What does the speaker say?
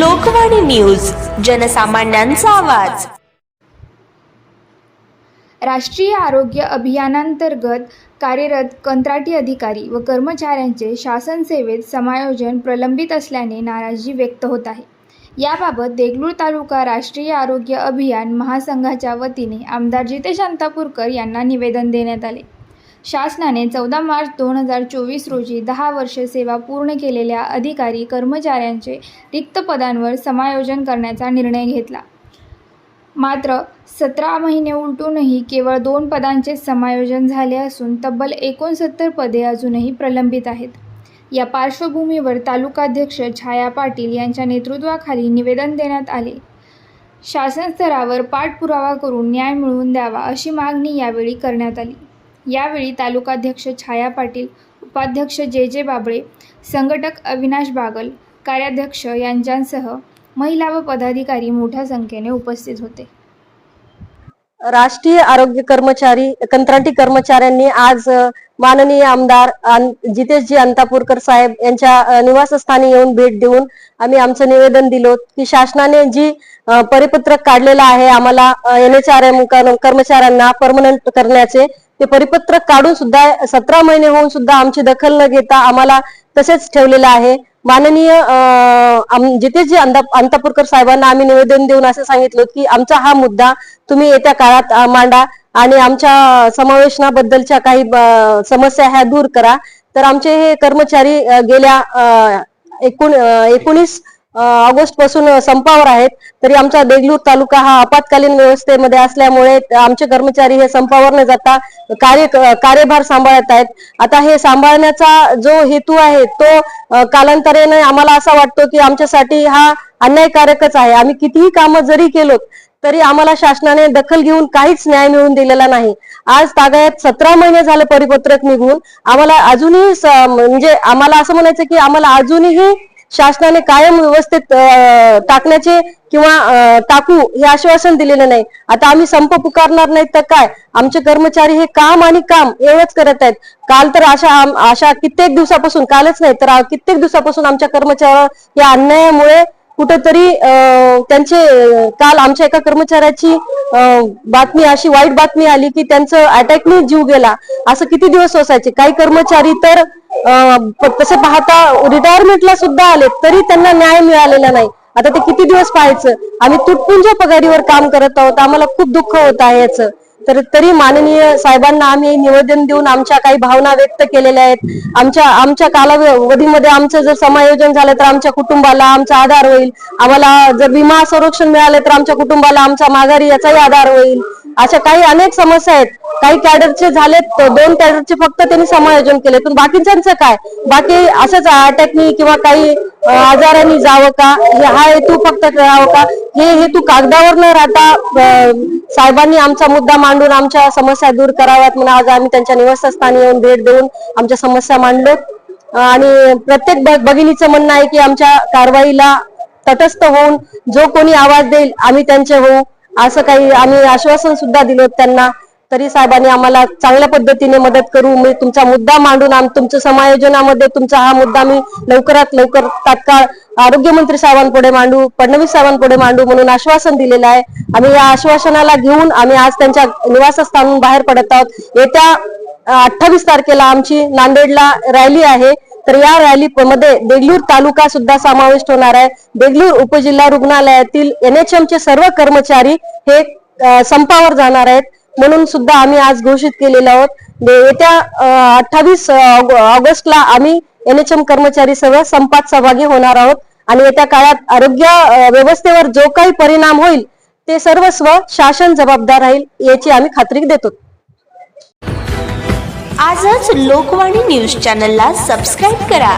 Lokvani news जनसामान्यांचा आवाज. राष्ट्रीय आरोग्य अभियानांतर्गत कार्यरत कंत्राटी अधिकारी व कर्मचाऱ्यांचे शासन सेवेत समायोजन प्रलंबित असल्याने नाराजी व्यक्त होत आहे. याबाबत देगलूर तालुका राष्ट्रीय आरोग्य अभियान महासंघाच्या वतीने आमदार जितेश अंतापूरकर यांना निवेदन देण्यात आले. शासनाने चौदा मार्च दोन हजार चोवीस रोजी दहा वर्ष सेवा पूर्ण केलेल्या अधिकारी कर्मचाऱ्यांचे रिक्त पदांवर समायोजन करण्याचा निर्णय घेतला. मात्र सतरा महिने उलटूनही केवळ दोन पदांचे समायोजन झाले असून तब्बल एकोणसत्तर पदे अजूनही प्रलंबित आहेत. या पार्श्वभूमीवर तालुकाध्यक्ष छाया पाटील यांच्या नेतृत्वाखाली निवेदन देण्यात आले. शासन स्तरावर पाठपुरावा करून न्याय मिळवून द्यावा अशी मागणी यावेळी करण्यात आली. यावेळी तालुकाध्यक्ष छाया पाटील उपाध्यक्ष जे जे बाबळे संघटक अविनाश बागल कार्याध्यक्ष यांच्यासह महिला व पदाधिकारी मोठ्या संख्येने उपस्थित होते. राष्ट्रीय आरोग्य कर्मचारी कंत्राटी कर्मचाऱ्यांनी आज माननीय आमदार जितेशजी अंतापूरकर साहेब यांच्या निवासस्थानी येऊन भेट देऊन आम्ही आमचं निवेदन दिलो. की शासनाने जी परिपत्रक काढलेलं आहे आम्हाला एन एच आर एम कर्मचाऱ्यांना परमनंट करण्याचे ते परिपत्रक काढून सुद्धा सतरा महिने होऊन सुद्धा आमची दखल न घेता आम्हाला तसेच ठेवलेलं आहे. माननीय जिथे जे जितेशजी अंदा अंतापूरकर साहेबांना आम्ही निवेदन देऊन असं सांगितलं की आमचा हा मुद्दा तुम्ही येत्या काळात मांडा आणि आमच्या समावेशनाबद्दलच्या काही समस्या ह्या दूर करा. तर आमचे हे कर्मचारी गेल्या एकूण एकोणीस ऑगस्टपासून संपावर आहेत. तरी आमचा देगलूर तालुका हा आपत्कालीन व्यवस्थेमध्ये असल्यामुळे आमचे कर्मचारी हे संपावर न जाता कार्य कार्यभार सांभाळत आहेत. आता हे सांभाळण्याचा जो हेतू आहे तो कालांतराने आम्हाला असा वाटतो की आमच्यासाठी हा अन्यायकारकच आहे. आम्ही कितीही कामं जरी केलो तरी आम्हाला शासनाने दखल घेऊन काहीच न्याय मिळवून दिलेला नाही. आज तागायत सतरा महिने झाले परिपत्रक निघून आम्हाला अजूनही स- म्हणजे आम्हाला असं म्हणायचं की आम्हाला अजूनही शासनाने कायम व्यवस्थेत टाकण्याचे किंवा टाकू हे आश्वासन दिलेलं नाही. आता आम्ही संप पुकारणार नाही तर काय? आमचे कर्मचारी हे काम आणि काम एवढंच करत आहेत. काल तर अशा अशा कित्येक दिवसापासून कालच नाही तर कित्येक दिवसापासून आमच्या कर्मचाऱ्यावर या अन्यायामुळे कुठेतरी त्यांचे काल आमच्या एका कर्मचाऱ्याची बातमी अशी वाईट बातमी आली की त्यांचं अटॅकने जीव गेला. असं किती दिवस असायचे? काही कर्मचारी तर तसं पाहता रिटायरमेंटला सुद्धा आले तरी त्यांना न्याय मिळालेला नाही. आता ते किती दिवस पाहायचं? आम्ही तुटपुंज पगारीवर काम करत आहोत आम्हाला खूप दुःख होत आहे याचं. तर तरी माननीय साहेबांना आम्ही निवेदन देऊन आमच्या काही भावना व्यक्त केलेल्या आहेत. आमच्या आमच्या कालावधीमध्ये आमचं जर समायोजन झालं तर आमच्या कुटुंबाला आमचा आधार होईल. आम्हाला जर विमा संरक्षण मिळालं तर आमच्या कुटुंबाला आमच्या माघारी याचाही आधार होईल. अशा काही अनेक समस्या आहेत. काही कॅडरचे झालेत दोन कॅडरचे फक्त त्यांनी समायोजन केले. पण बाकीच्यांचं काय? बाकी असंच अटॅकनी किंवा काही आजारांनी जावं का? हे हा हेतू फक्त करावं का? हे हेतू कागदावर न राहता साहेबांनी आमचा मुद्दा मांडून आमच्या समस्या दूर कराव्यात म्हणून आज आम्ही त्यांच्या निवासस्थानी येऊन भेट देऊन आमच्या समस्या मांडलो. आणि प्रत्येक भगिनीचं म्हणणं आहे की आमच्या कारवाईला तटस्थ होऊन जो कोणी आवाज देईल आम्ही त्यांचे होऊ. असं काही आम्ही आश्वासन सुद्धा दिलं त्यांना. तरी साहेबांनी आम्हाला चांगल्या पद्धतीने मदत करू. मी तुमचा मुद्दा मांडून आम तुमच्या समायोजनामध्ये तुमचा हा मुद्दा मी लवकरात लवकर तात्काळ आरोग्यमंत्री साहेबांपुढे मांडू फडणवीस साहेबांपुढे मांडू म्हणून आश्वासन दिलेलं आहे. आम्ही या आश्वासनाला घेऊन आम्ही आज त्यांच्या निवासस्थानून बाहेर पडत आहोत. येत्या अठ्ठावीस तारखेला आमची नांदेडला रॅली आहे. तर या रॅली मध्ये देगलूर तालुका सुद्धा समाविष्ट होणार आहे. देगलूर उपजिल्हा रुग्णालयातील एनएचएम चे सर्व कर्मचारी हे संपावर जाणार आहेत. म्हणून सुद्धा आम्ही आज घोषित केलेलं आहोत. येत्या अठ्ठावीस ऑगस्टला आम्ही एनएचएम कर्मचारी सर्व संपात सहभागी होणार आहोत. आणि येत्या काळात आरोग्य व्यवस्थेवर जो काही परिणाम होईल ते सर्वस्व शासन जबाबदार राहील याची आम्ही खात्री देतो. आजच लोकवाणी न्यूज चॅनलला सबस्क्राईब करा.